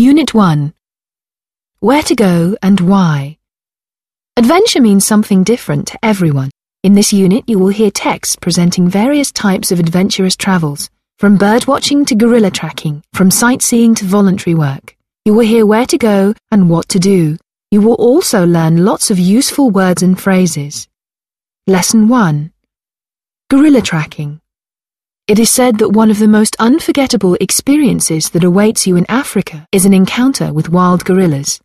Unit 1 Where to go and why. Adventure means something different to everyone. In this unit, you will hear texts presenting various types of adventurous travels, from birdwatching to gorilla tracking, from sightseeing to voluntary work. You will hear where to go and what to do. You will also learn lots of useful words and phrases. Lesson 1 Gorilla tracking. It is said that one of the most unforgettable experiences that awaits you in Africa is an encounter with wild gorillas.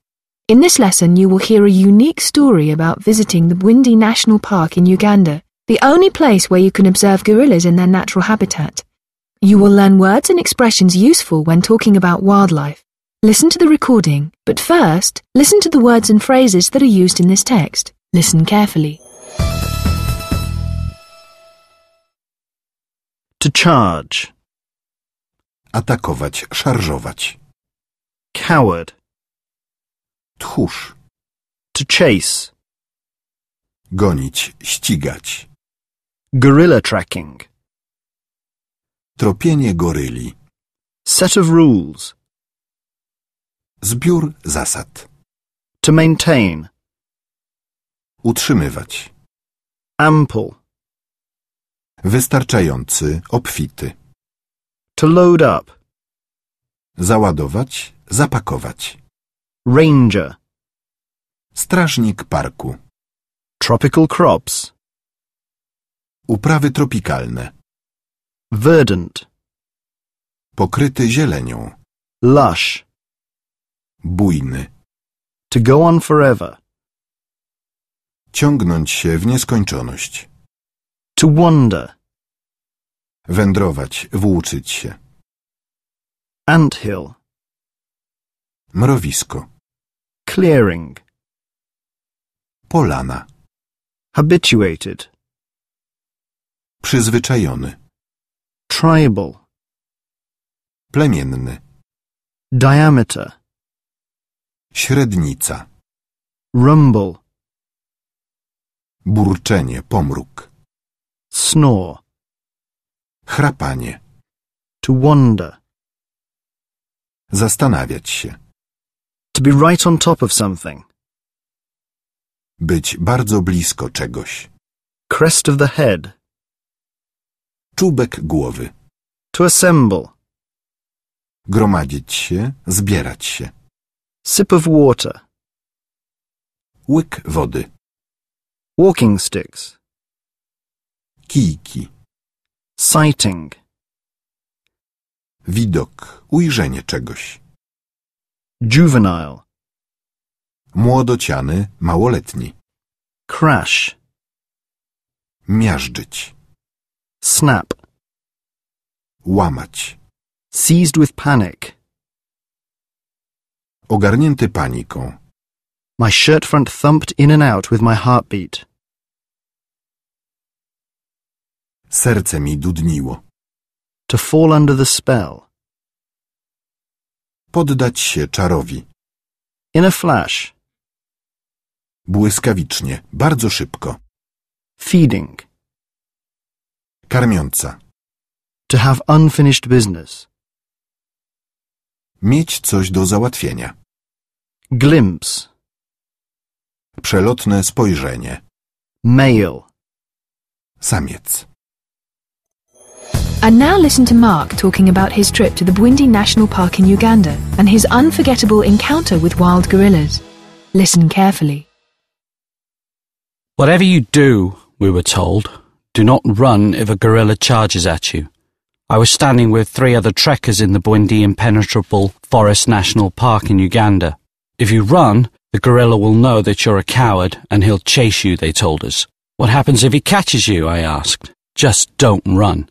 In this lesson, you will hear a unique story about visiting the Bwindi National Park in Uganda, the only place where you can observe gorillas in their natural habitat. You will learn words and expressions useful when talking about wildlife. Listen to the recording, but first, listen to the words and phrases that are used in this text. Listen carefully. To charge. Atakować, szarżować. Coward. Tchórz. To chase. Gonić, ścigać. Gorilla tracking. Tropienie goryli. Set of rules. Zbiór zasad. To maintain. Utrzymywać. Ample. Wystarczający, obfity. To load up. Załadować, zapakować. Ranger. Strażnik parku. Tropical crops. Uprawy tropikalne. Verdant. Pokryty zielenią. Lush. Bujny. To go on forever. Ciągnąć się w nieskończoność. To wander. Wędrować, włóczyć się. Anthill. Mrowisko. Clearing. Polana. Habituated. Przyzwyczajony. Tribal. Plemienny. Diameter. Średnica. Rumble. Burczenie, pomruk. Snore. Chrapanie. To wander. Zastanawiać się. To be right on top of something. Być bardzo blisko czegoś. Crest of the head. Czubek głowy. To assemble. Gromadzić się, zbierać się. Sip of water. Łyk wody. Walking sticks. Kijki. Sighting. Widok, ujrzenie czegoś. Juvenile. Młodociany, małoletni. Crash. Miażdżyć. Snap. Łamać. Seized with panic. Ogarnięty paniką. My shirt front thumped in and out with my heartbeat. Serce mi dudniło. To fall under the spell. Poddać się czarowi. In a flash. Błyskawicznie, bardzo szybko. Feeding. Karmiąca. To have unfinished business. Mieć coś do załatwienia. Glimpse. Przelotne spojrzenie. Male. Samiec. And now listen to Mark talking about his trip to the Bwindi National Park in Uganda and his unforgettable encounter with wild gorillas. Listen carefully. Whatever you do, we were told, do not run if a gorilla charges at you. I was standing with three other trekkers in the Bwindi Impenetrable Forest National Park in Uganda. If you run, the gorilla will know that you're a coward and he'll chase you, they told us. What happens if he catches you? I asked. Just don't run.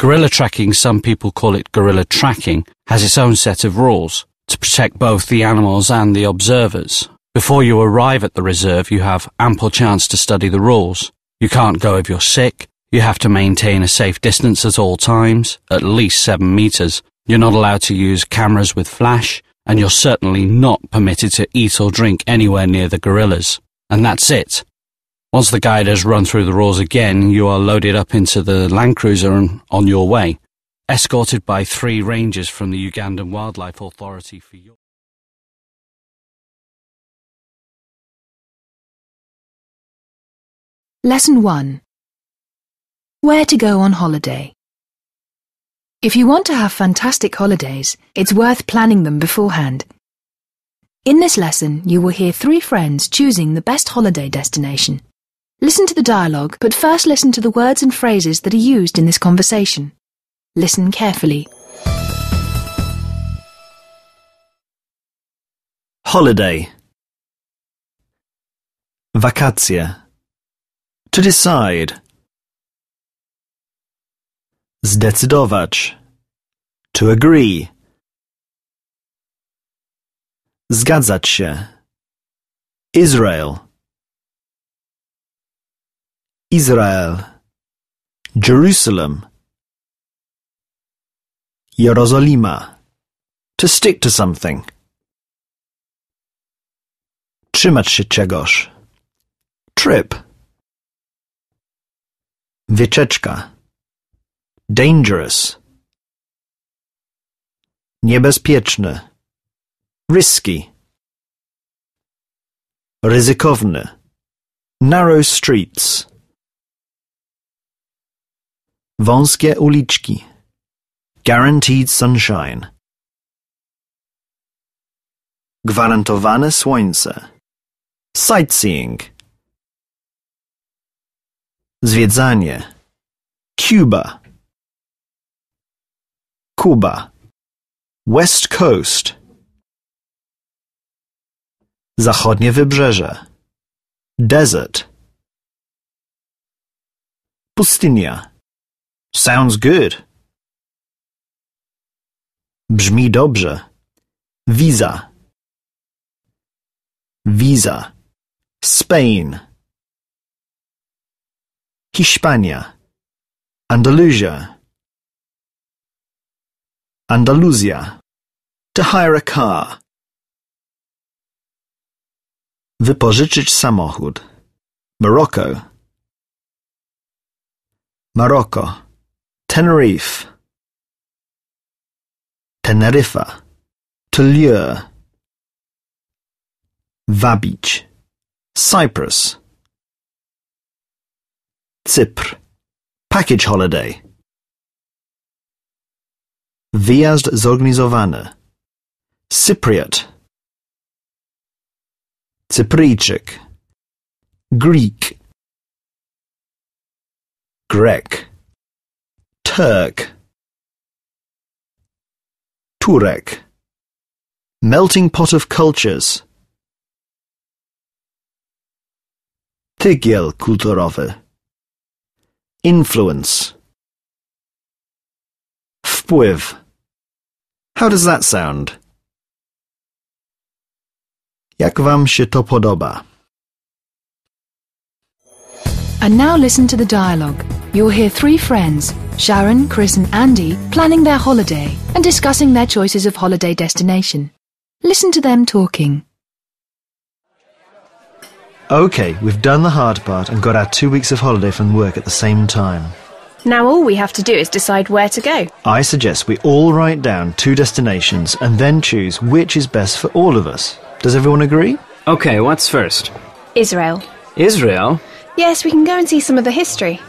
Gorilla tracking, some people call it gorilla tracking, has its own set of rules to protect both the animals and the observers. Before you arrive at the reserve, you have ample chance to study the rules. You can't go if you're sick. You have to maintain a safe distance at all times, at least seven meters. You're not allowed to use cameras with flash, and you're certainly not permitted to eat or drink anywhere near the gorillas. And that's it. Once the guide has run through the rules again, you are loaded up into the Land Cruiser and on your way, escorted by three rangers from the Ugandan Wildlife Authority for your. Lesson 1 Where to go on holiday. If you want to have fantastic holidays, it's worth planning them beforehand. In this lesson, you will hear three friends choosing the best holiday destination. Listen to the dialogue, but first listen to the words and phrases that are used in this conversation. Listen carefully. Holiday. Wakacje. To decide. Zdecydować. To agree. Zgadzać się. Israel. Izrael. Jerusalem. Jerozolima. To stick to something. Trzymać się czegoś. Trip. Wycieczka. Dangerous. Niebezpieczny. Risky. Ryzykowny. Narrow streets. Wąskie uliczki. Guaranteed sunshine. Gwarantowane słońce. Sightseeing. Zwiedzanie. Cuba. Kuba. West Coast. Zachodnie wybrzeże. Desert. Pustynia. Sounds good. Brzmi dobrze. Visa. Visa. Spain. Hispania. Andalusia. Andalusia. To hire a car. Wypożyczyć samochód. Morocco. Morocco. Tenerife. Teneryfa. To lure. Wabić. Cyprus. Cypr. Package holiday. Wyjazd zorganizowany. Cypriot. Cypryjczyk. Greek. Grek. Turk. Turek. Melting pot of cultures. Tygiel kulturowy. Influence. Wpływ. How does that sound? Jak wam się to podoba? And now listen to the dialogue. You'll hear three friends, Sharon, Chris, and Andy, planning their holiday and discussing their choices of holiday destination. Listen to them talking. Okay, we've done the hard part and got our two weeks of holiday from work at the same time. Now all we have to do is decide where to go. I suggest we all write down two destinations and then choose which is best for all of us. Does everyone agree? Okay, what's first? Israel. Israel? Yes, we can go and see some of the history.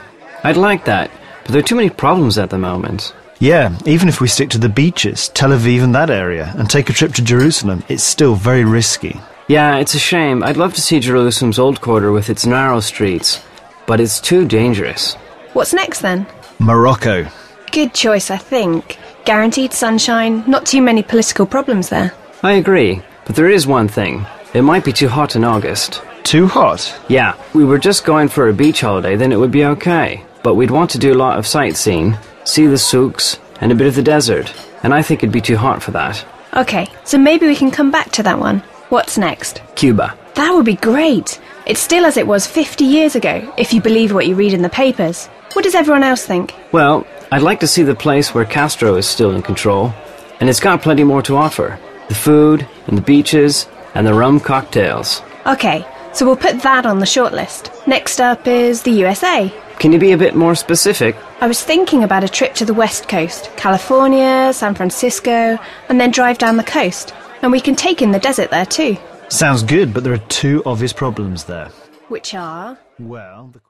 I'd like that, but there are too many problems at the moment. Yeah, even if we stick to the beaches, Tel Aviv and that area, and take a trip to Jerusalem, it's still very risky. Yeah, it's a shame. I'd love to see Jerusalem's old quarter with its narrow streets, but it's too dangerous. What's next then? Morocco. Good choice, I think. Guaranteed sunshine, not too many political problems there. I agree, but there is one thing. It might be too hot in August. Too hot? Yeah, we were just going for a beach holiday, then it would be okay. But we'd want to do a lot of sightseeing, see the souks, and a bit of the desert. And I think it'd be too hot for that. Okay, so maybe we can come back to that one. What's next? Cuba. That would be great. It's still as it was 50 years ago, if you believe what you read in the papers. What does everyone else think? Well, I'd like to see the place where Castro is still in control. And it's got plenty more to offer. The food, and the beaches, and the rum cocktails. Okay, so we'll put that on the shortlist. Next up is the USA. Can you be a bit more specific? I was thinking about a trip to the West Coast, California, San Francisco, and then drive down the coast. And we can take in the desert there too. Sounds good, but there are two obvious problems there. Which are? Well, the